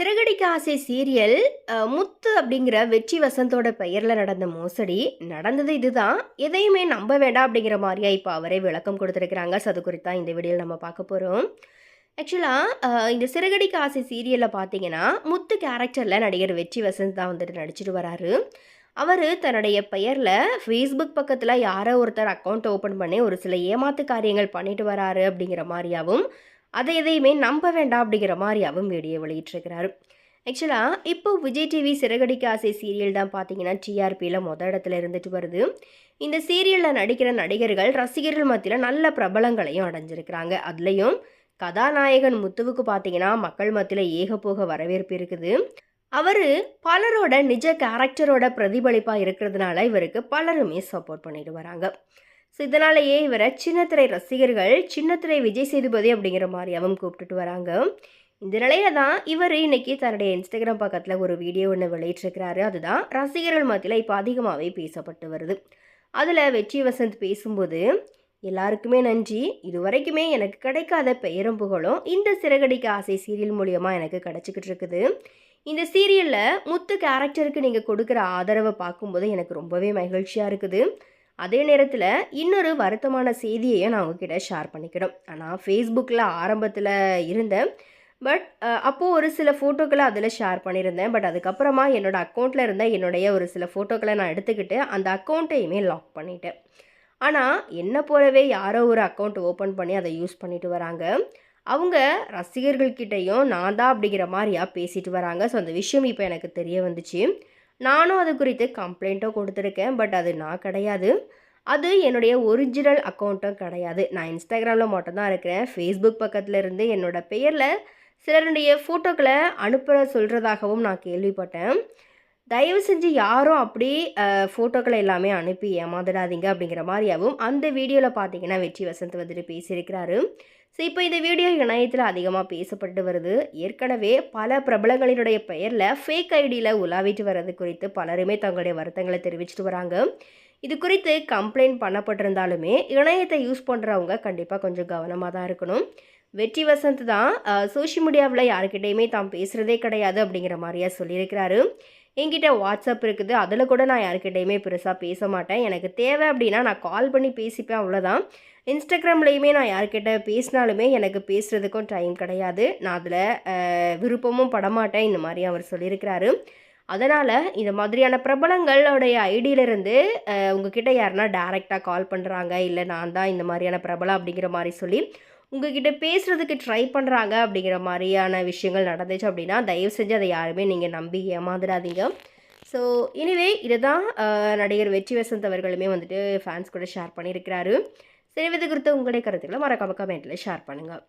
சிறகடிக்க ஆசை சீரியல் முத்து அப்படிங்கிற வெற்றி வசந்தோட பெயரில் நடந்த மோசடி நடந்தது இதுதான். எதையுமே நம்ப வேண்டாம் அப்படிங்கிற மாதிரியா இப்போ அவரே விளக்கம் கொடுத்துருக்குறாங்க. ஸோ அது குறித்தா இந்த வீடியோவில் நம்ம பார்க்க போகிறோம் ஆக்சுவலாக இந்த சிறகடிக்க ஆசை சீரியலில் பார்த்தீங்கன்னா முத்து கேரக்டரில் நடிகர் வெற்றி வசந்த் தான் வந்துட்டு நடிச்சிட்டு வராரு. அவர் தன்னுடைய பெயரில் ஃபேஸ்புக் பக்கத்தில் யாரோ ஒருத்தர் அக்கௌண்ட் ஓப்பன் பண்ணி ஒரு சில ஏமாத்து காரியங்கள் பண்ணிட்டு வராரு அப்படிங்கிற மாதிரியாவும் அதை எதையுமே நம்ப வேண்டாம் அப்படிங்கிற மாதிரியாவும் வீடியோ வெளியிட்டிருக்கிறாரு. ஆக்சுவலாக இப்போ விஜய் டிவி சிறகடிக்க ஆசை சீரியல் தான் பார்த்தீங்கன்னா டிஆர்பியில் மொத இடத்துல இருந்துட்டு வருது. இந்த சீரியலில் நடிக்கிற நடிகர்கள் ரசிகர்கள் மத்தியில் நல்ல பிரபலங்களையும் அடைஞ்சிருக்கிறாங்க. அதுலேயும் கதாநாயகன் முத்துவுக்கு பார்த்தீங்கன்னா மக்கள் மத்தியில் ஏகப்போக வரவேற்பு இருக்குது. அவர் பலரோட நிஜ கேரக்டரோட பிரதிபலிப்பாக இருக்கிறதுனால இவருக்கு பலருமே சப்போர்ட் பண்ணிட்டு வராங்க. ஸோ இதனாலேயே இவரை சின்னத்திரை ரசிகர்கள் சின்னத்திரை விஜய் சேதுபதி அப்படிங்கிற மாதிரியாவும் கூப்பிட்டுட்டு வராங்க. இந்த நிலையில தான் இவர் இன்னைக்கு தன்னுடைய இன்ஸ்டாகிராம் பக்கத்தில் ஒரு வீடியோ ஒன்று வெளியிட்டிருக்கிறாரு. அதுதான் ரசிகர்கள் மத்தியில் இப்போ அதிகமாகவே பேசப்பட்டு வருது. அதில் வெற்றி வசந்த் பேசும்போது எல்லாருக்குமே நன்றி. இது வரைக்குமே எனக்கு கிடைக்காத பெயரும் புகழும் இந்த சிறகடிக்க ஆசை சீரியல் மூலியமாக எனக்கு கிடச்சிக்கிட்டு இருக்குது. இந்த சீரியலில் முத்து கேரக்டருக்கு நீங்கள் கொடுக்குற ஆதரவை பார்க்கும்போது எனக்கு ரொம்பவே மகிழ்ச்சியாக இருக்குது. அதே நேரத்தில் இன்னொரு வருத்தமான செய்தியையும் நான் உங்ககிட்ட ஷேர் பண்ணிக்கிறோம் நான் ஃபேஸ்புக்கில் ஆரம்பத்தில் இருந்தேன். பட் அப்போது ஒரு சில ஃபோட்டோக்களை அதில் ஷேர் பண்ணியிருந்தேன். பட் அதுக்கப்புறமா என்னோடய அக்கௌண்ட்டில் இருந்த என்னுடைய ஒரு சில ஃபோட்டோக்களை நான் எடுத்துக்கிட்டு அந்த அக்கௌண்ட்டையுமே லாக் பண்ணிட்டேன். ஆனால் என்னை போலவே யாரோ ஒரு அக்கௌண்ட் ஓப்பன் பண்ணி அதை யூஸ் பண்ணிட்டு வராங்க. அவங்க ரசிகர்கள்கிட்டையும் நான் தான் அப்படிங்கிற மாதிரியா பேசிட்டு வராங்க. ஸோ அந்த விஷயம் இப்போ எனக்கு தெரிய வந்துச்சு. நானும் அது குறித்து கம்ப்ளைண்ட்டும் கொடுத்துருக்கேன் பட் அது நான் கிடையாது. அது என்னுடைய ஒரிஜினல் அக்கௌண்ட்டும் கிடையாது. நான் இன்ஸ்டாகிராமில் மட்டும்தான் இருக்கிறேன். ஃபேஸ்புக் பக்கத்தில் இருந்து என்னோட பெயரில் சிலருடைய ஃபோட்டோக்களை அனுப்புகிற சொல்கிறதாகவும் நான் கேள்விப்பட்டேன். தயவு செஞ்சு யாரும் அப்படி ஃபோட்டோக்களை எல்லாமே அனுப்பி ஏமாந்துடாதீங்க அப்படிங்கிற மாதிரியாகவும் அந்த வீடியோவில் பார்த்தீங்கன்னா வெற்றி வசந்த் வந்துட்டு பேசியிருக்கிறாரு. ஸோ இப்போ இந்த வீடியோ இணையத்தில் அதிகமாக பேசப்பட்டு வருது. ஏற்கனவே பல பிரபலங்களினுடைய பெயரில் ஃபேக் ஐடியில் உலாவிட்டு வர்றது குறித்து பலருமே தங்களுடைய வருத்தங்களை தெரிவிச்சிட்டு வராங்க. இது குறித்து கம்ப்ளைண்ட் பண்ணப்பட்டிருந்தாலுமே இணையத்தை யூஸ் பண்ணுறவங்க கண்டிப்பாக கொஞ்சம் கவனமாக தான் இருக்கணும். வெற்றி வசந்த் தான் சோஷியல் மீடியாவில் யாருக்கிட்டேயுமே தாம் பேசுகிறதே கிடையாது அப்படிங்கிற மாதிரியா சொல்லியிருக்கிறாரு. என்கிட்ட வாட்ஸ்அப் இருக்குது. அதில் கூட நான் யாருக்கிட்டையுமே பெருசாக பேச மாட்டேன். எனக்கு தேவை அப்படின்னா நான் கால் பண்ணி பேசிப்பேன் அவ்வளோதான். இன்ஸ்டாகிராம்லேயுமே நான் யார்கிட்ட பேசினாலுமே எனக்கு பேசுகிறதுக்கும் டைம் கிடையாது. நான் அதில் விருப்பமும் படமாட்டேன் இந்த மாதிரி அவர் சொல்லியிருக்கிறாரு. அதனால் இந்த மாதிரியான பிரபலங்களுடைய ஐடியிலேருந்து உங்ககிட்ட யாருன்னா டேரெக்டாக கால் பண்ணுறாங்க இல்லை நான் தான் இந்த மாதிரியான பிரபலம் அப்படிங்கிற மாதிரி சொல்லி உங்ககிட்ட பேசுகிறதுக்கு ட்ரை பண்ணுறாங்க அப்படிங்கிற மாதிரியான விஷயங்கள் நடந்துச்சு அப்படின்னா தயவு செஞ்சு அதை யாருமே நீங்கள் நம்பி ஏமாந்துடாதீங்க. ஸோ இனிவே இதை தான் நடிகர் வெற்றி வசந்த் அவர்களுமே வந்துட்டு ஃபேன்ஸ் கூட ஷேர் பண்ணியிருக்கிறாரு. சரி இது குறித்த உங்களுடைய கருத்துக்களை மறக்காம கமெண்ட்டில் ஷேர் பண்ணுங்கள்